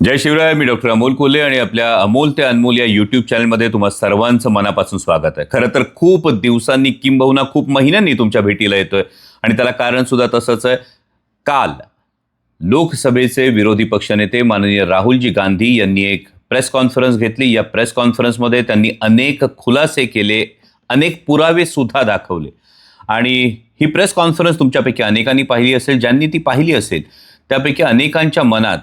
जय शिवराय मी डॉक्टर अमोल कोल्हे आणि आपल्या अमोल ते अनमोल या यूट्यूब चॅनलमध्ये तुम्हा सर्वांचं मनापासून स्वागत आहे. खरं तर खूप दिवसांनी किंबहुना खूप महिन्यांनी तुमच्या भेटीला येतोय आणि त्याला कारण सुद्धा तसंच आहे. काल लोकसभेचे विरोधी पक्षनेते माननीय राहुलजी गांधी यांनी एक प्रेस कॉन्फरन्स घेतली. या प्रेस कॉन्फरन्समध्ये त्यांनी अनेक खुलासे केले अनेक पुरावे सुद्धा दाखवले. आणि ही प्रेस कॉन्फरन्स तुमच्यापैकी अनेकांनी पाहिली असेल ज्यांनी ती पाहिली असेल त्यापैकी अनेकांच्या मनात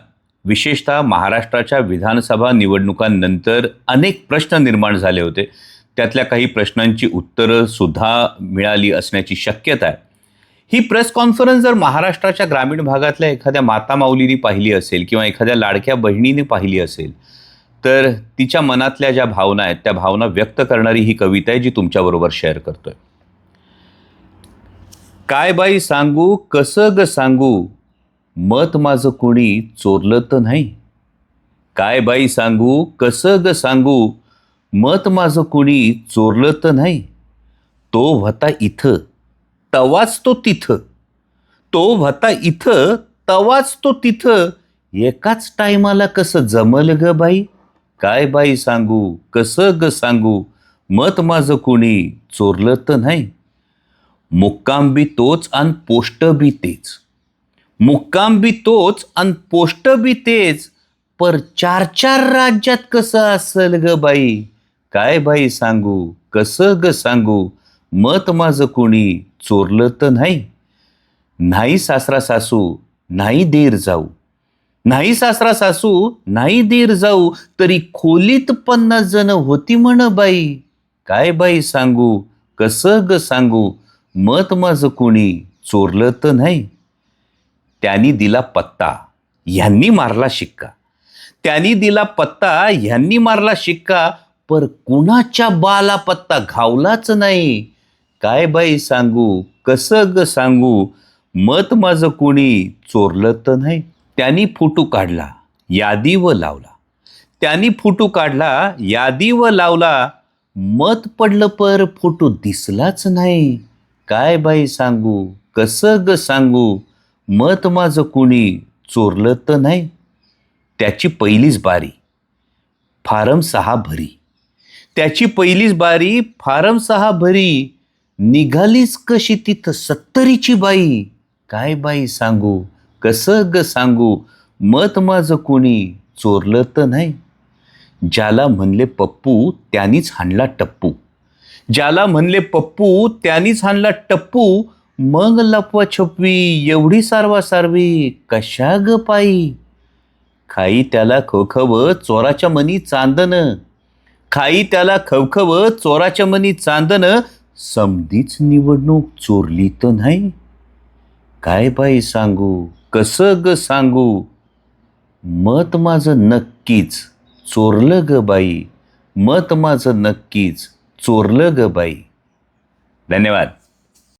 विशेषतः महाराष्ट्राच्या विधानसभा निवडणुकांनंतर अनेक प्रश्न निर्माण झाले होते. त्यातल्या काही प्रश्नांची उत्तरं सुद्धा मिळाली असण्याची शक्यता आहे. ही प्रेस कॉन्फरन्स जर महाराष्ट्राच्या ग्रामीण भागातल्या एखाद्या माता माऊलीने पाहिली असेल किंवा एखाद्या लाडक्या बहिणीने पाहिली असेल तर तिच्या मनातल्या ज्या भावना आहेत त्या भावना व्यक्त करणारी ही कविता आहे जी तुमच्याबरोबर शेअर करतोय. काय बाई सांगू कसं ग सांगू मत माझं कोणी चोरलं तर नाही? काय बाई सांगू कसं ग सांगू? मत माझं कोणी चोरलं तर नाही? तो व्हता इथं तवाच तो तिथं. तो व्हता इथं तवाच तो तिथं. एकाच टायमाला कसं जमल ग बाई? काय बाई सांगू कसं ग सांगू? मत माझं कोणी चोरलं तर नाही? मुक्काम बी तोच आणि पोष्ट बी तेच. मुक्काम बी तोच आणि पोस्ट बी तेच. पर चार चार राज्यात कसं असल ग बाई? काय बाई सांगू? कसं ग सांगू? मत माझं कोणी चोरलं तर नाही. नाही सासरा सासू नाही देर जाऊ. नाही सासरा सासू नाही देर जाऊ तरी खोलीत पन्नास जण होती म्हण बाई. काय बाई सांगू? कसं ग सांगू? मत माझं कोणी चोरलं तर नाही. त्यांनी दिला पत्ता ह्यांनी मारला शिक्का. त्यांनी दिला पत्ता ह्यांनी मारला शिक्का पर कुणाच्या बाला पत्ता घावलाच नाही. काय बाई सांगू कसं ग सांगू मत माझं कोणी चोरलं तर नाही. त्यांनी फोटो काढला यादी व लावला. त्यांनी फोटो काढला यादी व लावला मत पडलं पर फोटो दिसलाच नाही. काय बाई सांगू कसं ग सांगू मत माझं कुणी चोरलं तर नाही. त्याची पहिलीच बारी फारम सहा भरी. त्याची पहिलीच बारी फारम सहा भरी. निघालीच कशी तिथं सत्तरीची बाई. काय बाई सांगू कसं ग सांगू मत माझं कोणी चोरलं तर नाही. ज्याला म्हणले पप्पू त्यानीच हाणला टप्पू. ज्याला म्हणले पप्पू त्यानीच हाणला टप्पू मग लपवा छपवी एवढी सारवा सारवी कशा ग पायी? खाई त्याला खवखव चोराच्या मनी चांदन. खाई त्याला खवखव चोराच्या मनी चांदन. समधीच निवडणूक चोरली तर नाही? काय बाई सांगू कसं ग सांगू? मत माझं नक्कीच चोरलं ग बाई. मत माझं नक्कीच चोरलं ग बाई. धन्यवाद.